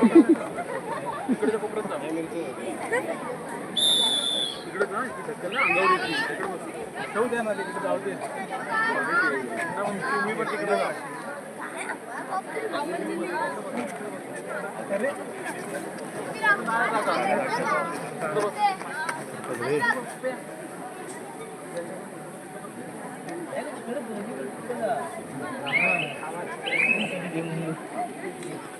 Hello बाहेर आहे बाहेर आहे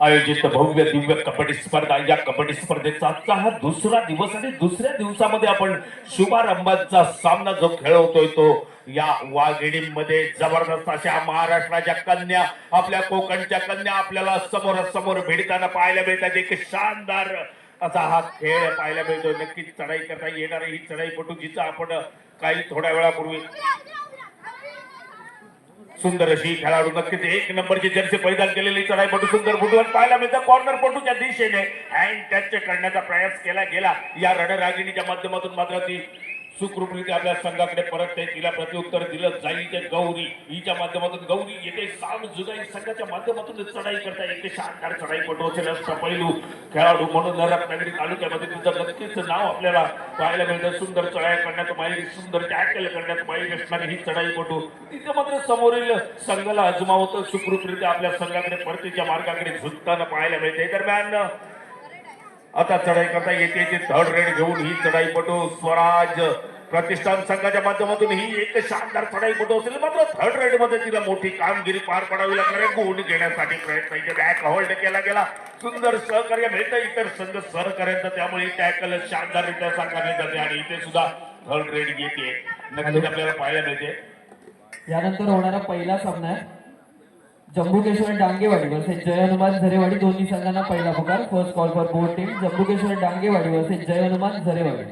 आयोजित भव्य दिव्य कबड्डी स्पर्धा. या कबड्डी स्पर्धेचा आजचा हा दुसरा दिवस आणि दुसऱ्या दिवसामध्ये आपण शुभारंभाचा सामना जो खेळवतोय तो या वाघिणीमध्ये जबरदस्त अशा महाराष्ट्राच्या कन्या आपल्या कोकणच्या कन्या आपल्याला समोरासमोर भिडताना पाहायला मिळतात. एक शानदार असा हा खेळ पाहायला मिळतोय. नक्कीच चढाई करता येणार ही चढाईपटू जिचा आपण काही थोड्या वेळापूर्वी सुंदर अशी खेळाडू. नक्कीच एक नंबरची जर्सी परिधान केलेली चढाईपटू सुंदर फुटवर पाहायला मिळतं कॉर्नर पटूच्या दिशेने. हँड टच करण्याचा प्रयास केला गेला या रणरागिणीच्या माध्यमातून मात्र ती सुखरूपरीत्या आपल्या संघाकडे परत ते तिला प्रत्युत्तर दिलं जाईल ते गौरी. हिच्या माध्यमातून गौरी येते साम जुगाई संघाच्या माध्यमातून चढाई करता येते शानदार चढाई असेल असं पैलू. खेळाडू म्हणून रत्नागिरी तालुक्यामध्ये तिचं नक्कीच नाव आपल्याला पाहायला मिळतं. सुंदर चढाई करण्यात माहीर सुंदर टॅकल करण्यात माहीर असणारी ही चढाई पटू. तिचं मात्र समोरील संघाला अजमावतं. सुखरूपरीत्या आपल्या संघाकडे परतीच्या मार्गाकडे झुकताना पाहायला मिळते. दरम्यान आता चढाई करता येते ते थर्ड रेड घेऊन ही चढाईपटू स्वराज प्रतिष्ठान संघाच्या माध्यमातून ही एक शानदार चढाईपटू असेल मात्र थर्ड रेडमध्ये तिला मोठी कामगिरी पार पडावी लागणार आहे. गुण घेण्यासाठी प्रयत्न इथे बॅक होल्ड केला गेला. सुंदर सहकार्य मिळतं इतर संघ सहकार्याचं त्यामुळे टॅकल शानदाररित्या साकारले जाते आणि इथे सुद्धा थर्ड रेड येते. नक्कीच आपल्याला पाहायला मिळते. यानंतर होणारा पहिला सामना आहे. जम्बुकेश्वर डांगेवाडी वर्सेस जय हनुमान झरेवाडी दोन्ही संघांना पहिला पुकार. First call for both team Jambukeshwar Dangewadi versus Jai Hanuman Zarewadi.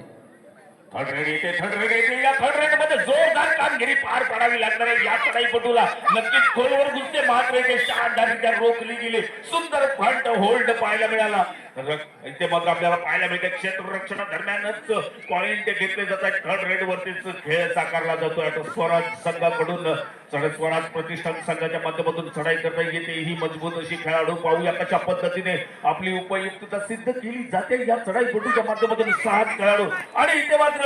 Third येते थर्ड येते. या थर्डमध्ये जोरदार कामगिरी पार पाडावी लागणार आहे. या चढाईपटूला नक्कीच खोलवर घुसते. मात्र इथे शानदाररित्या रोखली गेली. सुंदर फ्रंट होल्ड पाहायला मिळाला. इथे मात्र आपल्याला पाहायला मिळते. क्षेत्ररक्षणा दरम्यानच पॉइंट घेतले जातात. थर्ड रेड वरतीच खेळ साकारला जातोय. आता स्वराज संघाकडून स्वराज प्रतिष्ठान संघाच्या माध्यमातून चढाई करता येते. ही मजबूत अशी खेळाडू पाहूया कशा पद्धतीने आपली उपयुक्तता सिद्ध केली जाते. या चढाईपटूच्या माध्यमातून सात खेळाडू. आणि इथे मात्र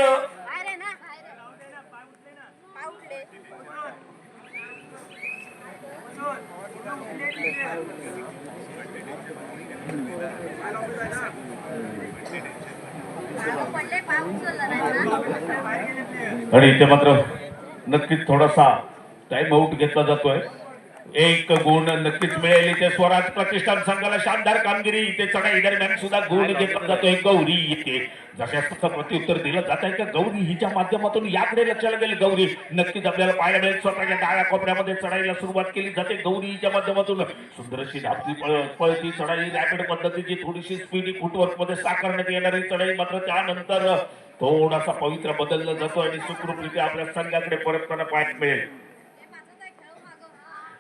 बाहेर आणि इथे मात्र नक्कीच थोडासा टाइम आउट घेतला जातोय. एक गुण नक्कीच मिळेल इथे स्वराज प्रतिष्ठान संघाला शानदार कामगिरी. इथे चढाई दरम्यान सुद्धा गुण घेतला जातोय गौरी इथे. जशा तसं प्रत्युत्तर दिलं जात आहे का गौरी हिच्या माध्यमातून याकडे लक्षाला गेली. गौरी नक्कीच आपल्याला पाहायला मिळेल. स्वतःच्या डाव्या कोपऱ्यामध्ये चढाईला सुरुवात केली जाते. गौरी हिच्या माध्यमातून सुंदर अशी धापती पळ- पळती चढाई. रॅपिड पद्धतीची थोडीशी स्पीडी फुटवर्कमध्ये साकारण्यात येणारी चढाई. मात्र त्यानंतर थोडासा पवित्र बदलला जातो आणि सुखरूपरित्या आपल्या संघाकडे परतताना पाहायला मिळेल.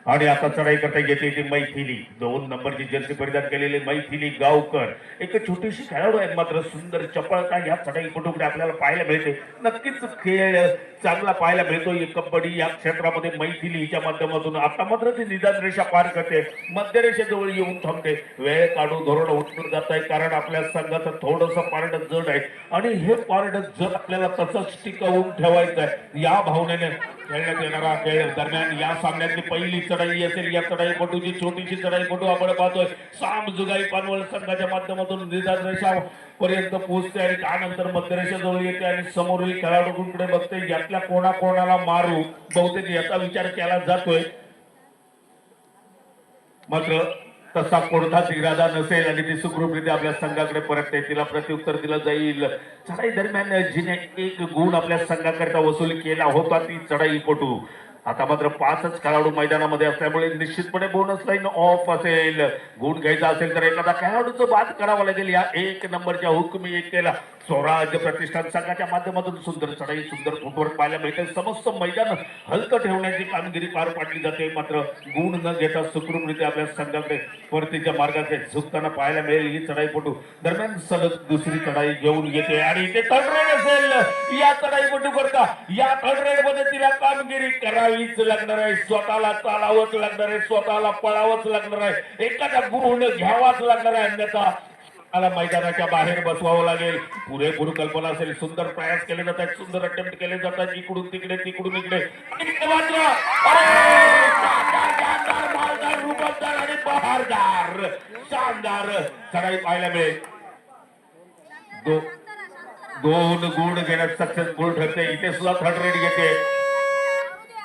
आणि आता चढाई करता येते ती मैथिली. दोन नंबरची जर्सी परिधान केलेली मैथिली गावकर. एक छोटीशी खेळाडू आहे मात्र सुंदर चपळता या चढाई कुठे आपल्याला पाहायला मिळते? नक्कीच खेळ चांगला पाहायला मिळतो. ही कबड्डी या क्षेत्रामध्ये मैथिली हिच्या माध्यमातून आता मात्र ती निदान रेषा पार करते. मध्यरेषेजवळ येऊन थांबते. वेळ काढून धोरण उठून जात आहे कारण आपल्या संघाचं थोडंसं पारड जड आहे. आणि हे पारड जड आपल्याला तसंच टिकवून ठेवायचं आहे. या भावनेने खेळण्यात येणारा खेळ दरम्यान या सामन्यातली पहिली चढाई असेल या चढाईपटूची छोटीशी चढाईपटू आपण पाहतोय. साम जुगाई पानवल संघाच्या माध्यमातून निदानरेषा पर्यंत पोहोचते आणि त्यानंतर मध्यरेषेजवळ येते आणि समोरील खेळाडूंकडे बघते. यातल्या कोणाकोणाला मारू? बहुतेक याचा विचार केला जातोय. मात्र तसा कोणताच इरादा नसेल आणि ती सुखरूपरित्या आपल्या संघाकडे परतते तिला प्रत्युत्तर दिलं जाईल. चढाई दरम्यान जिने एक गुण आपल्या संघाकरिता वसूल केला होता ती चढाईपटू आता मात्र पाचच खेळाडू मैदानामध्ये असल्यामुळे निश्चितपणे बोनस लाईन ऑफ असेल. गुण घ्यायचा असेल तर एखादा खेळाडूचं बाद करावं लागेल. या एक नंबरच्या हुकमी एक केला स्वराज्य प्रतिष्ठान संघाच्या माध्यमातून सुंदर चढाई सुंदर फुटवर्क पाहायला मिळते. समस्त मैदान हलकं ठेवण्याची कामगिरी पार पाडली जाते. मात्र गुण न घेता सुखरूपरित्या आपल्या संघाकडे परतीच्या मार्गाकडे झुकताना पाहायला मिळेल ही चढाईपटू. दरम्यान सलग दुसरी चढाई घेऊन येते. आणि इथे तडरेड असेल. या चढाईपटू करता या तडरेडमध्ये तिला कामगिरी करावीच लागणार आहे. स्वतःला चालावंच लागणार आहे. स्वतःला पळावंच लागणार आहे. एखादा गुण घ्यावाच लागणार आहे. अन्यथा मला मैदानाच्या बाहेर बसवावं लागेल. पुरेपूर कल्पना असेल सुंदर प्रयास केले जातात सुंदर अटेम्प्ट केले जातात. इकडून तिकडे तिकडून इकडे. आणि बहारदार. शानदार. चढाई पाहायला मिळेल. दोन गुण घेण्यात सक्सेसफुल ठरते. इथे सुद्धा थर्ड रेड घेते.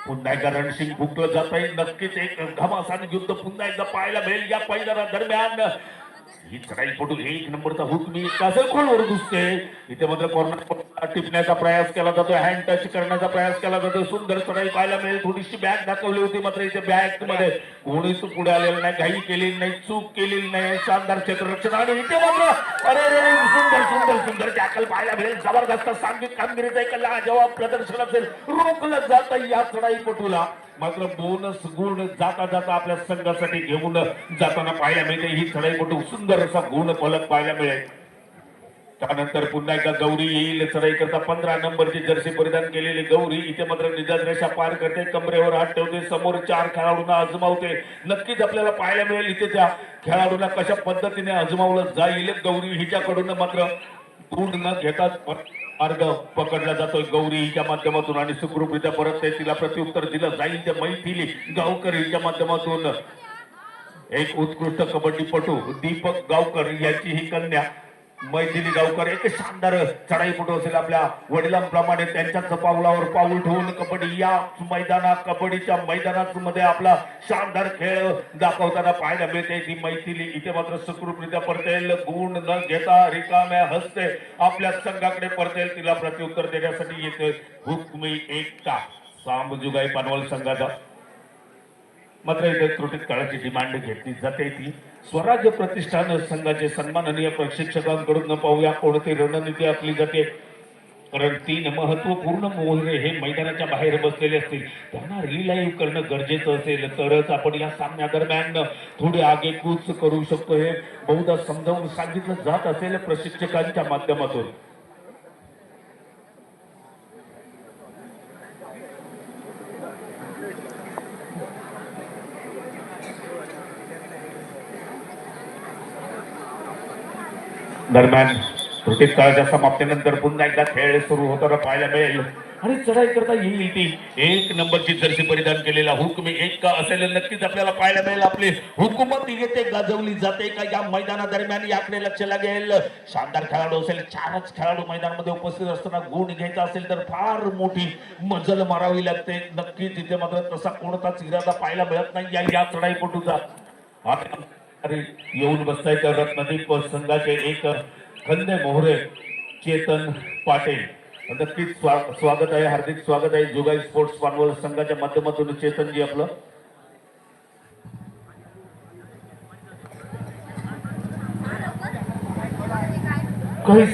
पुन्हा एकदा रणसिंग फुकलं जात नक्कीच एक घमासान युद्ध पुन्हा एकदा पाहायला मिळेल. या पहिल्या दरम्यान ही चढाई पटून एक नंबरचा हुक मी कासरखोलवर दिसते इथे मात्र कॉर्नर टिपण्याचा प्रयास केला जातो हँड टच करण्याचा प्रयास केला जातो सुंदर चढाई पाहायला मिळेल. थोडीशी बॅग दाखवली होती मात्र इथे बॅगमध्ये कोणीच पुढे आलेलं नाही. घाई केलेली नाही चूक केलेली नाही. शानदार क्षेत्ररक्षण आणि इथे मात्र अरे रे सुंदर सुंदर सुंदर टॅकल पाहायला मिळेल. जबरदस्त सांघिक कामगिरीचा एक लाजवाब प्रदर्शन असेल रोखलं जातं या चढाईपटूला मात्र बोनस गुण जाता जाता आपल्या संघासाठी घेऊन जाताना पाहायला मिळते. ही चढाईपटू सुंदर असा गुण फलक पाहायला मिळेल. त्यानंतर पुन्हा एकदा गौरी येईल चढाई करता पंधरा नंबरची जर्सी परिधान केलेली गौरी इथे मात्र निजात रेषा पार करते. कमरेवर हात ठेवते समोर चार खेळाडूंना अजमावते नक्कीच आपल्याला पाहायला मिळेल इथे त्या खेळाडूंना कशा पद्धतीने अजमावलं जाईल. गौरी हिच्याकडून मात्र गुण न घेताच मार्ग पकडला जातोय. गौरी हिच्या माध्यमातून आणि सुखरूपरित्या परत ते तिला प्रत्युत्तर दिलं जाईल. ते मैथिली गावकर हिच्या माध्यमातून एक उत्कृष्ट कबड्डीपटू दीपक गावकर यांची ही कन्या मैथिली गावकर एक शानदार चढाईपटू असेल आपल्या वडिलांप्रमाणे त्यांच्याच पावलावर पाऊल ठेवून कबड्डी या मैदानात कबड्डीच्या मैदानात मध्ये आपला शानदार खेळ दाखवताना पाहायला मिळते. ती मैथिली इथे मात्र सुखरूपरित्या परतेल. गुण न घेता रिकाम्या हस्ते आपल्या संघाकडे परतेल. तिला प्रत्युत्तर देण्यासाठी येते हुकमी एकटा सामजुगाई पानवल संघाचा मात्र त्रुटीत काळाची डिमांड घेतली जाते ती. स्वराज्य प्रतिष्ठान संघाचे सन्माननीय प्रशिक्षकांकडून पाहूया कोणती रणनीती आखली जाते? कारण तीन महत्त्वपूर्ण मोहरे हे मैदानाच्या बाहेर बसलेले असतील. त्यांना रिलाईव्ह करणं गरजेचं असेल. तरच आपण या सामन्यादरम्यान थोडे आगेकूच करू शकतो हे बहुधा समजावून सांगितलं जात असेल प्रशिक्षकांच्या माध्यमातून. दरम्यान त्रुटीत काळाच्या समाप्तीनंतर पुन्हा एकदा खेळ सुरू होताना पाहायला मिळेल. आणि चढाई करता येईल ती. एक नंबरची जर्सी परिधान केलेला हुकमी एक का असेल नक्कीच आपल्याला पाहायला मिळेल. आपली हुकूमत येते गाजवली जाते. का या मैदानादरम्यान याकडे लक्ष लागेल? शानदार खेळाडू असेल चारच खेळाडू मैदानामध्ये उपस्थित असताना गुण घ्यायचा असेल तर फार मोठी मजल मारावी लागते. नक्की तिथे मात्र तसा कोणताच इरादा पाहायला मिळत नाही. या चढाई चढाईपटूचा. आता येऊन बसताय रत्नदीप संघाचे एक खंदे मोहरे चेतन पाटील. नक्कीच स्वा- स्वागत आहे हार्दिक स्वागत आहे. जुगाई स्पोर्ट्स पानवल संघाच्या माध्यमातून चेतनजी आपलं. काही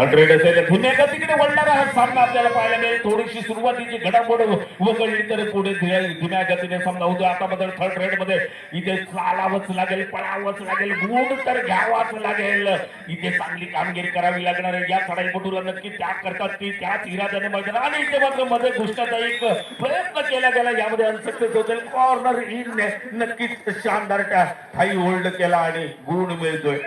सास असेल पुन्हा एकदा तिकडे वळणारा हा सामना आपल्याला पाहायला मिळेल. थोडीशी सुरुवातीची घडामोड वगळली तर पुढे धीम्या गतीने सामना होतो. आता बदल थर्ड रेडमध्ये. इथे चालावंच लागेल पळावंच लागेल गुण तर घ्यावाच लागेल. इथे चांगली कामगिरी करावी लागणार आहे. या चढाईपटूला नक्की त्याग करतात ती. त्याच इराद्याने मैदान आणि इथे मात्रमध्ये घुसण्याचा एक प्रयत्न केला गेला. यामध्ये अनसक्सेस होते. कॉर्नर इन नक्कीच शानदार हाई होल्ड केला आणि गुण मिळतोय.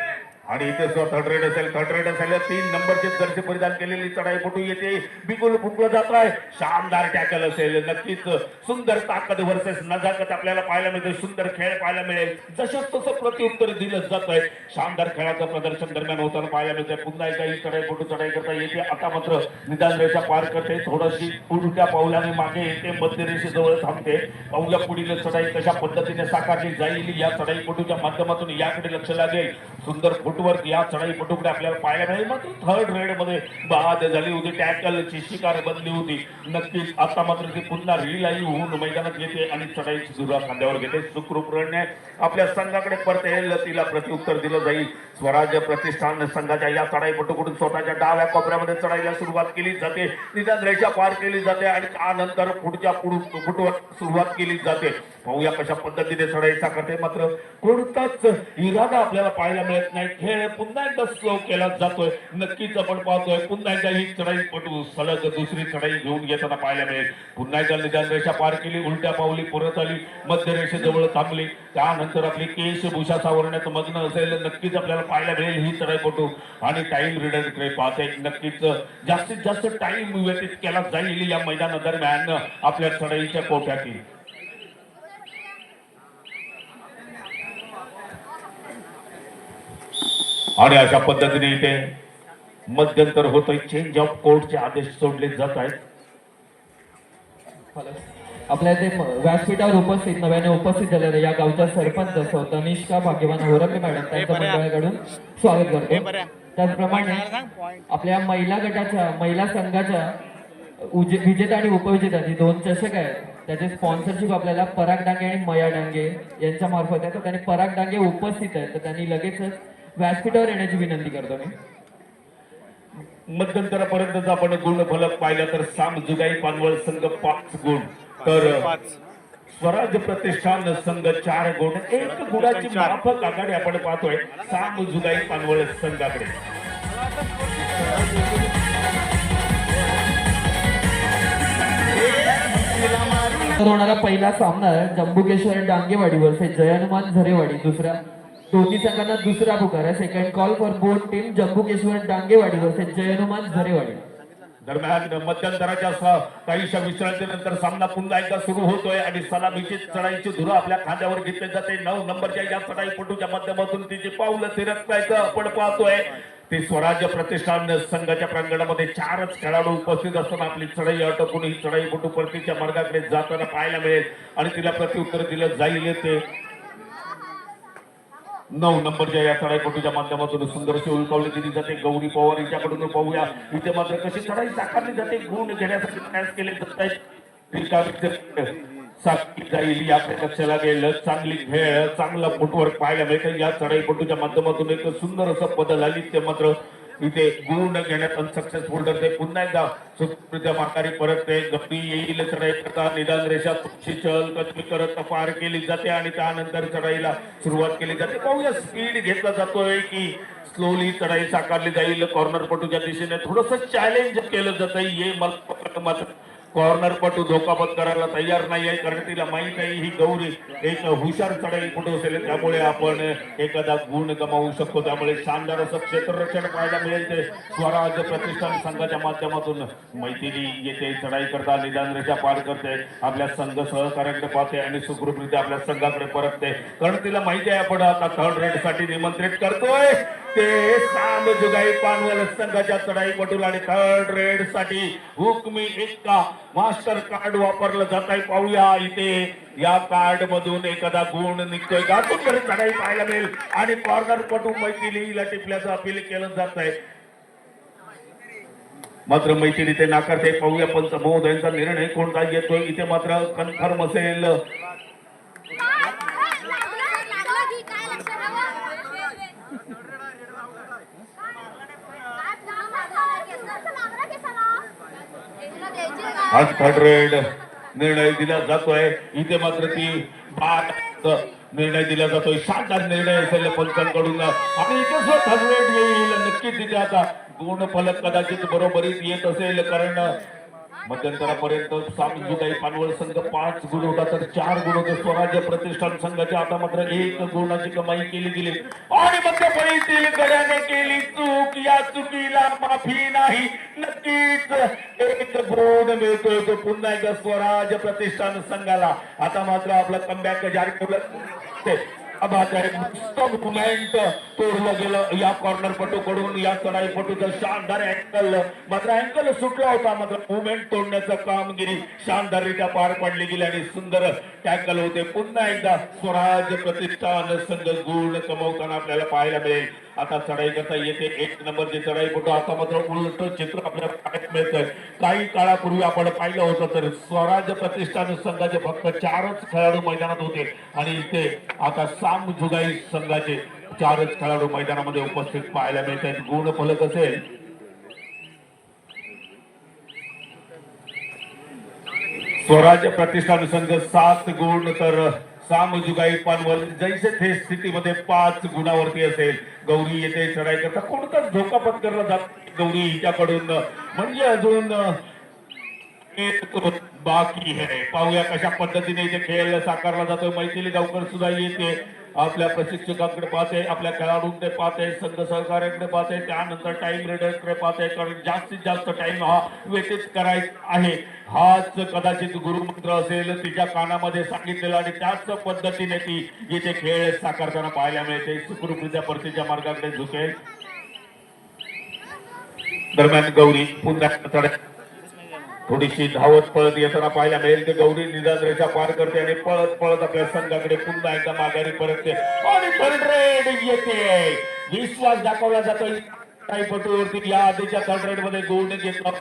आणि इथे सुद्धा थर्ड रेड असेल थर्ड रेड असेल. तीन नंबरचे जर्सी परिधान केलेली चढाईपटू येते. बिगुल फुटलं जात आहे. शानदार टॅकल असेल. नक्कीच सुंदर ताकद वर्सेस नजाकत आपल्याला पाहायला मिळते. सुंदर खेळ पाहायला मिळेल. जसंच तसं प्रत्युत्तर दिलं जात आहे. शानदार खेळाचं प्रदर्शन दरम्यान होताना पाहायला मिळते. पुन्हा एकदा ही चढाईपटू चढाई करता येते. आता मात्र निदान रेषा पार करते. थोडीशी उलट्या पावलाने मागे येते. मध्य रेषेजवळ थांबते. पाऊल्या पुढील चढाई कशा पद्धतीने साकारली जाईल या चढाई चढाईपटूच्या माध्यमातून याकडे लक्ष लागेल. सुंदर फुट फुटवर्क या चढाईपटूकडे आपल्याला पाहायला मिळेल. मात्र थर्ड रेडमध्ये बाद झाली होती टॅकलची शिकार बनली होती. नक्कीच आता मात्र ती पुन्हा रिलाईव्ह होऊन मैदानात येते आणि चढाईची सुरुवात खांद्यावर घेते. सुखरूप रडणे आपल्या संघाकडे परत येईल तिला प्रत्युत्तर दिलं जाईल. स्वराज्य प्रतिष्ठान संघाच्या या चढाईपटूकडून स्वतःच्या डाव्या कोपऱ्यामध्ये चढाईला सुरुवात केली जाते. निदान रेषा पार केली जाते आणि त्यानंतर पुढच्या फुटवर सुरुवात केली जाते. पाहूया कशा पद्धतीने चढाईचा करते मात्र कोणताच इरादा आपल्याला पाहायला मिळत नाही. खेळ पुन्हा एकदा स्लो केला जातोय. नक्कीच आपण पाहतोय. पुन्हा एकदा ही चढाई पटू. सलग दुसरी चढाई घेऊन घेताना पाहायला मिळेल. पुन्हा एकदा निदान रेषा पार केली. उलट्या पावली परत आली. मध्य रेषेजवळ थांबली. त्यानंतर आपली केशभूषा सावरण्यात मग्न असेल. नक्कीच आपल्याला पाहायला मिळेल ही चढाई पटू. आणि टाइम रिडरकडे पाहते. नक्कीच जास्तीत जास्त टाइम व्यतीत केला जाईल या मैदाना दरम्यान आपल्या चढाईच्या कोट्यातील. आणि अशा पद्धतीने इथे मध्यंतर होतोय चेंज ऑफ कोर्टचे आदेश सोडले जात आहेत. आपल्या इथे व्यासपीठावर उपस्थित नव्याने उपस्थित झालेल्या या गावच्या सरपंच सौ तनिष्का भाग्यवान होरके मॅडम त्यांचं मंडळाकडून स्वागत करतो. त्याचप्रमाणे आपल्या महिला गटाच्या महिला संघाच्या विजेता आणि उपविजेता जे दोन चषक आहेत त्याचे स्पॉन्सरशिप आपल्याला पराग डांगे आणि मया डांगे यांच्या मार्फत आहे. तर त्यांनी पराग डांगे उपस्थित आहेत. तर त्यांनी लगेचच व्यासपीठावर येण्याची विनंती करतो मी. मध्यंतरापर्यंत आपण गुण फलक पाहिला तर साम जुगाई पानवळ संघ पाच गुण. तर स्वराज्य प्रतिष्ठान संघ चार गुण. एक गुणाची माफक आघाडी आपण पाहतोय. साम जुगाई पानवळ संघाकडे. तर होणारा पहिला सामना आहे जंबुकेश्वर डांगेवाडी वर्सेस जयनुमान झरेवाडी दुसरा दोन्ही संघांना दुसरा पुकार आहे second call for both team Jambukeshwar Dangewadi versus Jaihanuman Zarewadi. दरम्यान मध्यंतराच्या काहीशा विश्रांतीनंतर सामना पुन्हा एकदा सुरू होतोय आणि सलामीची चढाईची धुरा आपल्या खांद्यावर घेतली जाते. नऊ नंबरच्या या चढाईपटूच्या माध्यमातून तिची पावलं थिरकतायचं आपण पाहतोय ते स्वराज्य प्रतिष्ठान संघाच्या प्रांगणामध्ये चारच खेळाडू उपस्थित असताना आपली चढाई अटकून ही चढाईपटू परतीच्या मार्गाकडे जाताना पाहायला मिळेल आणि तिला प्रत्युत्तर दिलं जाईल ते नऊ नंबरच्या या चढाईपटूच्या माध्यमातून सुंदरशी उलकावली दिली जाते. गौरी पवार हिच्याकडून पाहूया. इथे मात्र कशी चढाई साकारली जाते. गुण घेण्यासाठी प्रयास केले जात आहेत. रिकामी जाईल याकडे लक्ष लागेल चांगली खेळ चांगला फुटवर्क पाहायला मिळतं. या चढाईपटूच्या माध्यमातून एक सुंदर असं बदल आली ते मात्र इथे गुण घेण्यास पण सक्सेसफुल ठरते पुन्हा एकदा सुखकृत्या माकारी परतते गप्पी येईल चढाई करता निदान रेषा तुमची चल कचमी करत पार केली जाते आणि त्यानंतर चढाईला सुरुवात केली जाते. पाहूया स्पीड घेतला जातोय की स्लोली चढाई साकारली जाईल. कॉर्नर पटूच्या दिशेने थोडस चॅलेंज केलं जात ये मला मात्र. कॉर्नर पटू धोका करायला तयार नाही आहे कारण तिला माहीत आहे ही गौरी एक हुशार चढाई पटू असेल त्यामुळे आपण एखादा गुण गमावू शकतो. त्यामुळे शानदार असं क्षेत्ररक्षण पाहायला मिळेल ते स्वराज्य प्रतिष्ठान संघाच्या माध्यमातून. मैथिली येते चढाई करता निदान रेषा पार करते आपल्या संघ सहकार्याकडे पाहते आणि सुखरूपरित्या आपल्या संघाकडे परतते. कारण तिला माहिती आहे आपण आता थर्ड रेडसाठी निमंत्रित करतोय. ते सांब जुगाई पानवल संघाच्या चढाई पटूल आणि थर्ड रेडसाठी हुकमी एक्का मास्टर कार्ड वापरलं जात आहे पाहूया इथे. या कार्ड मधून एखादा गुण निघतोय. गातून तरी चढाई पाहायला मिळेल. आणि कॉर्नर पटू मैत्रिणीला टिपल्याचं अपील केलं जात आहे मात्र मैथिली ते नाकारते. पाहूया पंच महोदयांचा निर्णय कोणता येतोय? इथे मात्र कन्फर्म असेल. आज थर्ड निर्णय दिला जातोय. इथे मात्र ती निर्णय दिला जातोय. शानदार निर्णय असेल पंचांकडून. आणि इथे जो येईल. नक्कीच तिथे आता गुण फलक कदाचित बरोबरीत येत असेल. कारण मध्यंतरापर्यंत सात जुगाई पानवळ संघ पाच गुण होता तर चार गुण होते स्वराज्य प्रतिष्ठान संघाच्या आता मात्र एक गुणाची कमाई केली गेली. आणि मध्य गड्याने केली चूक. या चुकीला माफी नाही. नक्कीच एक गुण मिळतोय तो पुन्हा एकदा स्वराज्य प्रतिष्ठान संघाला. आता मात्र आपला कमबॅक जारी ठेवलं ते मुवमेंट तोडलं गेलं. या कॉर्नर पटूकडून या चढाई पटूचं शानदार अँकल मात्र अँकल सुटला होता मात्र मुवमेंट तोडण्याचं कामगिरी शानदाररित्या पार पाडली गेली आणि सुंदर टॅकल होते. पुन्हा एकदा स्वराज्य प्रतिष्ठान संघ गुण कमवताना आपल्याला पाहायला मिळेल. आता चढाई करता येते. एक नंबरची चढाई पटू आता मात्र उलट चित्र आपल्याला पाहायला मिळतंय. काही काळापूर्वी आपण पाहिलं होतं तर स्वराज्य प्रतिष्ठान संघाचे फक्त चारच खेळाडू मैदानात होते. आणि इथे आता साम जुगाई संघाचे चारच खेळाडू मैदानामध्ये उपस्थित पाहायला मिळत आहेत गुण फलक असेल स्वराज्य प्रतिष्ठान संघ सात गुण तर सामजुगाई पानवर जैसे थे स्थितीमध्ये पाच गुणावरती असेल. गौरी येते चढायकरता कोणताच धोका पत्करला जात गौरी हिच्याकडून म्हणजे अजून एक बाकी आहे. पाहूया कशा पद्धतीने इथे खेळ साकारला जातो मैथिली गावकर सुद्धा येते. आपल्या प्रशिक्षकांकडे पाहते आपल्या खेळाडूंकडे पाहते संघ सहकार्याकडे पाहते त्यानंतर टाइम रेडरकडे पाहते कारण जास्तीत जास्त टाइम हा व्यतीत करायचा आहे. हाच कदाचित गुरुमंत्र असेल तिच्या कानामध्ये सांगितलेला आणि त्याच पद्धतीने ती इथे खेळ साकारताना पाहायला मिळते. सुखरूपरित्या परतीच्या मार्गाकडे झुकेल. दरम्यान गौरी पुन्हा थोडीशी धावत पळत येताना पाहायला मिळेल ते गौरी निदाद्रेचा पार करते आणि पळत पळत आपल्या संघाकडे पुन्हा एकदा माघारी परतते आणि थर्ड येते विश्वास दाखवला जातो काही पटूवरती या आधीच्या थर्ड रेडमध्ये गोल्ड घेतला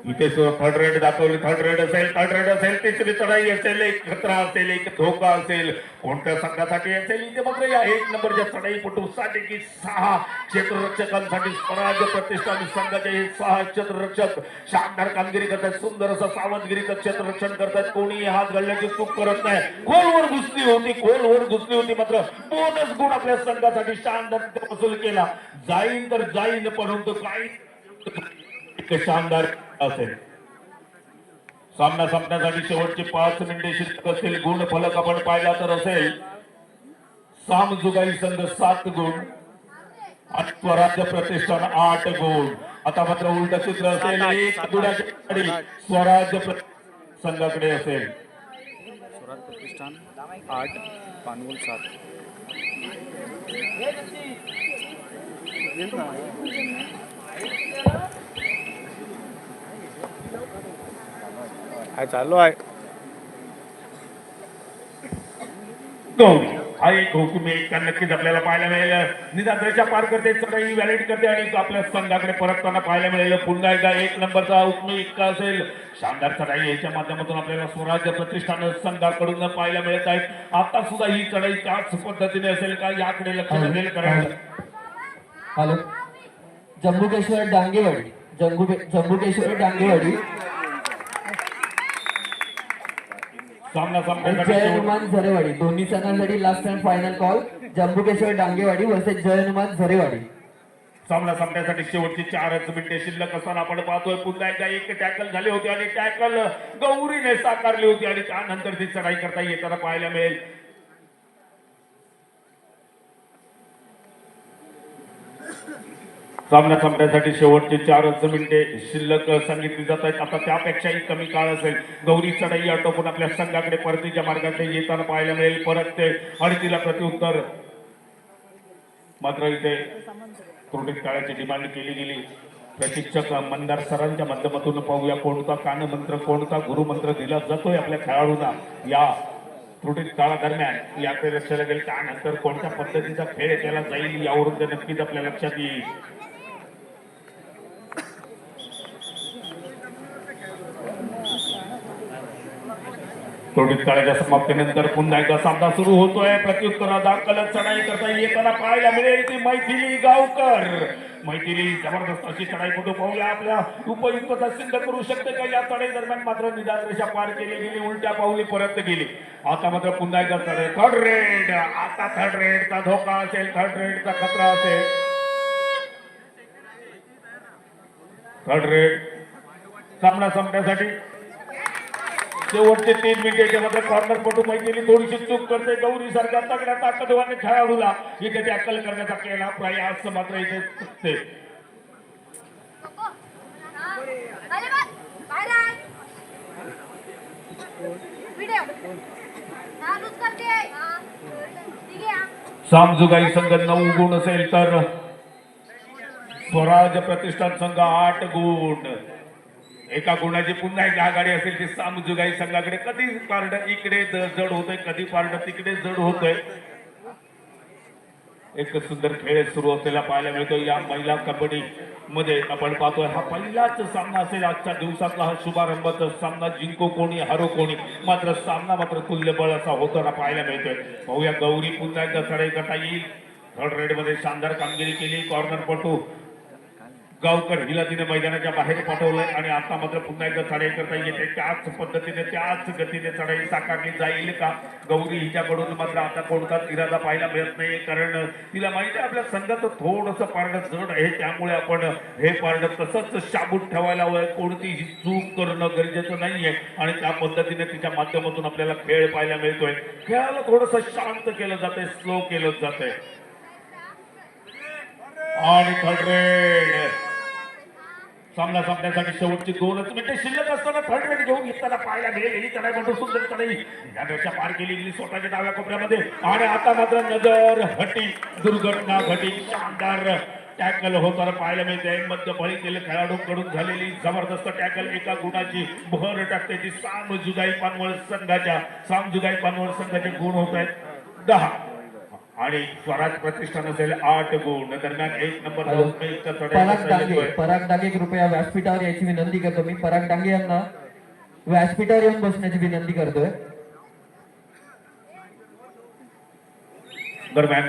आणि नक्कीच इथे थर्ड रेड दाखवली थर्ड रेड असेल थर्ड रेड असेल तिसरी चढाई असेल एक खतरा असेल एक धोका असेल. कोणत्या संघासाठी असेल? इथे मात्र या एक नंबरच्या चढाई पटूसाठी की सहा क्षेत्ररक्षकांसाठी स्वराज्य प्रतिष्ठान संघाचे हे सहा क्षेत्ररक्षक शानदार कामगिरी करतात सुंदर असं सावधगिरीचं क्षेत्ररक्षण करतात. कोणी हात घालण्याची चूक करत नाही. गोलवर घुसली होती गोलवर घुसली होती मात्र बोनस गुण आपल्या संघासाठी शानदार वसूल केला. जाईन तर जाईन परंतु काही एक शानदार असेल सामना संपण्यासाठी शेवटचे पाच मिनिटे शिल्लक असतील. गुण फलक आपण पाहिला तर असेल. साम जुगाई संघ सात गुण. आणि स्वराज्य प्रतिष्ठान आठ गुण. आता मात्र उलट चित्र असेल. एक गुणाची स्वराज्य संघाकडे असेल. स्वराज प्रतिष्ठान आठ पानवल सात. काय चालू आहे गौरी हा एक हुकूम एक नक्कीच आपल्याला पाहायला मिळेल निदाद्रेच्या पार करते चढाई व्हॅलिड करते आणि आपल्या संघाकडे परतताना पाहायला मिळेल पुन्हा एकदा एक नंबरचा हुकूम इतका असेल शानदार चढाई याच्या माध्यमातून आपल्याला स्वराज्य प्रतिष्ठान संघाकडून पाहायला मिळत आहेत आता सुद्धा ही चढाई त्याच पद्धतीने असेल का याकडे लक्ष द्यायला करायचं हॅलो जम्बुकेश्वर डांगेवाडी जम्बू जम्बुकेश्वर डांगेवाडी सामना जय हनुमान झरेवाडी. दोन्ही संघांसाठी last and final call Jambukeshwar Dangewadi versus Jai Hanuman Zarewadi. सामना संपण्यासाठी शेवटची चारच मिनिटे शिल्लक असताना आपण पाहतोय पुन्हा एकदा एक टॅकल झाली होती आणि टॅकल गौरीने साकारली होती आणि त्यानंतर ती चढाई करता येताना पाहायला मिळेल. सामना संपण्यासाठी शेवटचे चारच मिनिटे शिल्लक सांगितली जात आहेत. आता त्यापेक्षाही कमी काळ असेल. गौरी चढाई आटोपून आपल्या संघाकडे परतीच्या मार्गाकडे येताना पाहायला मिळेल. परत ते आणि तिला प्रत्युत्तर. मात्र इथे त्रुटीत काळाची डिमांड केली गेली. प्रशिक्षक मंदार सरांच्या माध्यमातून पाहूया कोणता कानमंत्र कोणता गुरुमंत्र दिला जातोय आपल्या खेळाडूंना या त्रुटीत काळादरम्यान. याकडे लक्ष लागेल त्यानंतर कोणत्या पद्धतीचा खेळ केला जाईल यावरून ते नक्कीच आपल्या लक्षात येईल. त्रुटीत काळाच्या समाप्तीनंतर पुन्हा एकदा सामना सुरू होतोय. प्रत्युत्तरा दाखल चढाई करता येताना पाहायला मिळेल ती मैथिली गावकर. मैथिली जबरदस्त अशी चढाई फोटो पाहूया. आपल्या उपयुक्तता सिद्ध करू शकते का? या चढाई दरम्यान मात्र निदान रेषा पार केली गेली उलट्या पाहुली परत गेली. आता मात्र पुन्हा एकदा चढाई. थर्ड रेड आता थर्ड रेडचा धोका असेल थर्ड रेडचा खतरा असेल. थर्ड रेड सामना संपण्यासाठी शेवटचे तीन मिनिटाच्या मध्ये कॉर्नर पटू मैत्रिणी थोडीशी चूक करते. गौरी सारख्या तगड्या ताकदवाने खेळाडूला इथे टॅकल करण्याचा केला प्रयास. मात्र इथे चुकते. सामजुगाई संघ नऊ गुण असेल तर स्वराज प्रतिष्ठान संघ आठ गुण. एका गुणाची पुन्हा एक आघाडी असेल ती सामजुगाई संघाकडे कधी पारड इकडे जड होतंय कधी पारड तिकडे जड होतंय? एक सुंदर खेळ सुरू असलेला पाहायला मिळतो या महिला कबड्डी मध्ये आपण पाहतोय हा पहिलाच सामना असेल आजच्या दिवसातला हा शुभारंभाचा सामना. जिंको कोणी हरो कोणी? मात्र सामना मात्र तुल्यबळ असा होताना पाहायला मिळतोय. पाहूया गौरी पुन्हा एकदा चढाई करता येईल. थर्ड रेडमध्ये शानदार कामगिरी केली कॉर्नर पटू गावकर हिला तिने मैदानाच्या बाहेर पाठवलंय आणि आता मात्र पुन्हा एकदा चढाई करता येते. त्याच पद्धतीने त्याच गतीने चढाई साकारली जाईल का? गौरी हिच्याकडून मात्र आता कोणताच इरादा पाहायला मिळत नाही कारण तिला माहिती आहे आपल्या संघाचं थोडंसं पारडं जड आहे. त्यामुळे आपण हे पारडं तसंच शाबूत ठेवायला हवं कोणतीही चूक करणं गरजेचं नाहीये आणि त्या पद्धतीने तिच्या माध्यमातून आपल्याला खेळ पाहायला मिळतोय. खेळाला थोडंसं शांत केलं जातंय स्लो केलं जातंय. आणि थर्ड रेड सामना संपण्यासाठी शेवटची दोनच मिनिटे शिल्लक असताना थर्ड रेट घेऊन घेताना पाहायला मिळेल. चढाई म्हणून सुंदर चढाई. यापेक्षा पार केली गेली स्वतःच्या डाव्या कोपऱ्यामध्ये. आणि आता मात्र नजर हटी. दुर्घटना घटी. शानदार टॅकल होताना पाहायला मिळते. मध्य बळी केले खेळाडूंकडून झालेली जबरदस्त टॅकल एका गुणाची भर टाकते ती साम पानवळ संघाच्या साम पानवळ संघाचे गुण होत आहेत. दहा. आणि स्वराज प्रतिष्ठान असेल आठ गुण. दरम्यान एक नंबर पराग डांगे. पराग डांगे कृपया व्यासपीठावर यायची विनंती करतो. मी पराग डांगे यांना व्यासपीठावर येऊन बसण्याची विनंती करतोय. दरम्यान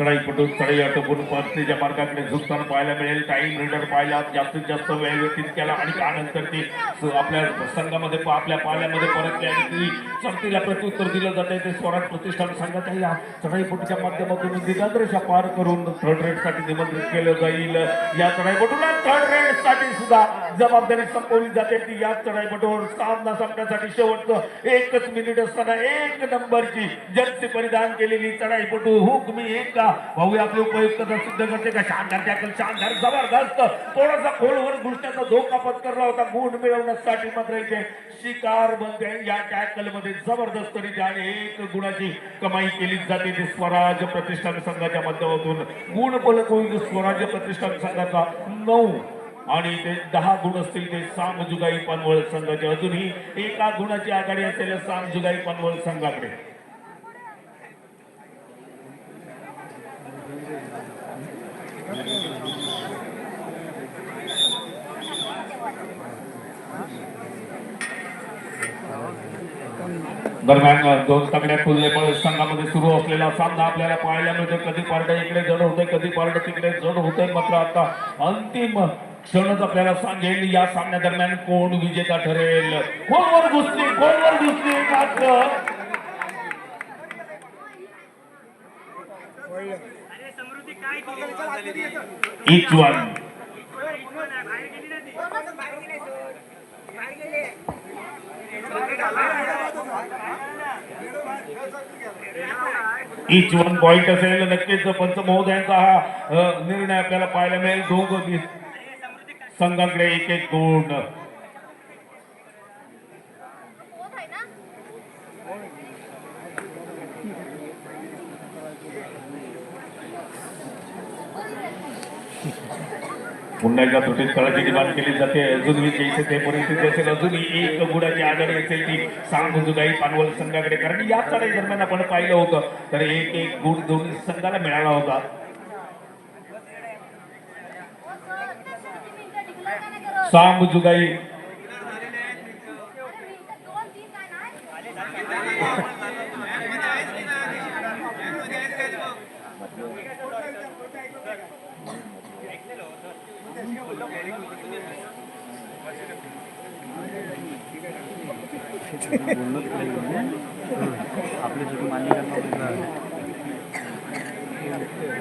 चढाईपटू चढाई आटोपून परतीच्या मार्गाकडे झुकताना पाहायला मिळेल. टाईम रिडर पाहिला जास्तीत जास्त वेळ व्यतीत केला आणि त्यानंतर ती आपल्या संघामध्ये आपल्या पाल्यामध्ये परतली आणि ती शक्तीला प्रत्युत्तर दिलं जाते ते स्वराज प्रतिष्ठान संघातही या चढाईपटूच्या माध्यमातून दिगाद्रेषा पार करून थर्ड रेडसाठी निमंत्रित केलं जाईल. या चढाईपटूला थर्ड रेडसाठी सुद्धा जबाबदारी संपवली जाते. ती या चढाईपटूवर सामना संपण्यासाठी शेवटचं एकच मिनिट असताना एक नंबरची जनते परिधान केलेली चढाईपटू हुक मी एका भाऊ आपले आपली उपयुक्तता सिद्ध करते का शानदार टॅकल शानदार जबरदस्त. थोडासा खोलवर घुसण्याचा धोका पत्करला होता. गुण मिळवण्यासाठी मात्र इथे शिकार बनते. या टॅकलमध्ये जबरदस्त रित्या आणि एक गुणाची कमाई केली जाते. ते स्वराज प्रतिष्ठान संघाच्या माध्यमातून गुण फलक होईल स्वराज्य प्रतिष्ठान संघाचा नऊ आणि ते दहा गुण असतील ते सामजुगाई पानवळ संघाचे. अजूनही एका गुणाची आघाडी असेल सामजुगाई पानवळ संघाकडे. दरम्यान दोन तगड्या फुललेपळ संघामध्ये सुरू असलेला सामना आपल्याला पाहायला मिळतो कधी पार्ट इकडे जड होते कधी पार्ट तिकडे जड होते मात्र आता अंतिम क्षणच आपल्याला सांगेल या सामन्या दरम्यान कोण विजेता ठरेल? कोणवर घुसली कोणवर घुसली मात्र each one each one point असेल नक्कीच पंच महोदयांचा हा निर्णय आपल्याला पाहायला मिळेल. दोघ संघाकडे एक एक गुण पुन्हा एकदा त्रुटीत तळाची डिमांड केली जाते अजूनही जैसे ते परिस्थिती असेल अजूनही एक गुणाची आघाडी असेल ती सांगजुगाई पानवल संघाकडे कारण या चढाई दरम्यान आपण पाहिलं होतं तर एक एक गुण दोन्ही संघाला मिळाला होता. सांगजुगाई दोन तीन काय नाही आपली चुकी मान्य करणं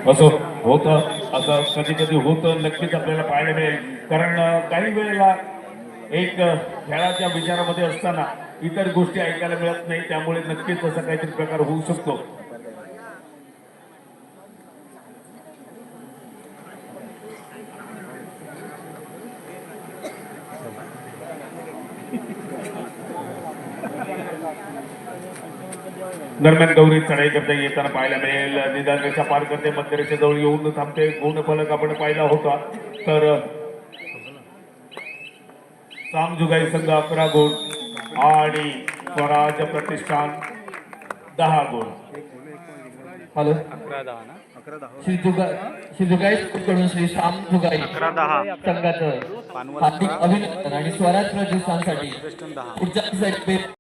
असं होत असं कधी कधी होत नक्कीच आपल्याला पाहायला मिळेल. कारण काही वेळेला एक खेळाच्या विचारामध्ये असताना इतर गोष्टी ऐकायला मिळत नाही त्यामुळे नक्कीच असा काहीतरी प्रकार होऊ शकतो. दरम्यान गौरी चढाई करता येताना पाहायला मिळेल. निदानरेषा पार करते. मध्यरेषा जवळ येऊन थांबते. गुण फलक आपण पाहिला होता. तर सामजुगाई संघ अकरा गुण आणि स्वराज प्रतिष्ठान दहा गुण. हॅलो? अकरा श्री जुगा श्री जुगाई कडून श्री श्याम जुगाई संघाचं हार्दिक अभिनंदन आणि स्वराज प्रतिष्ठानसाठी पुढच्या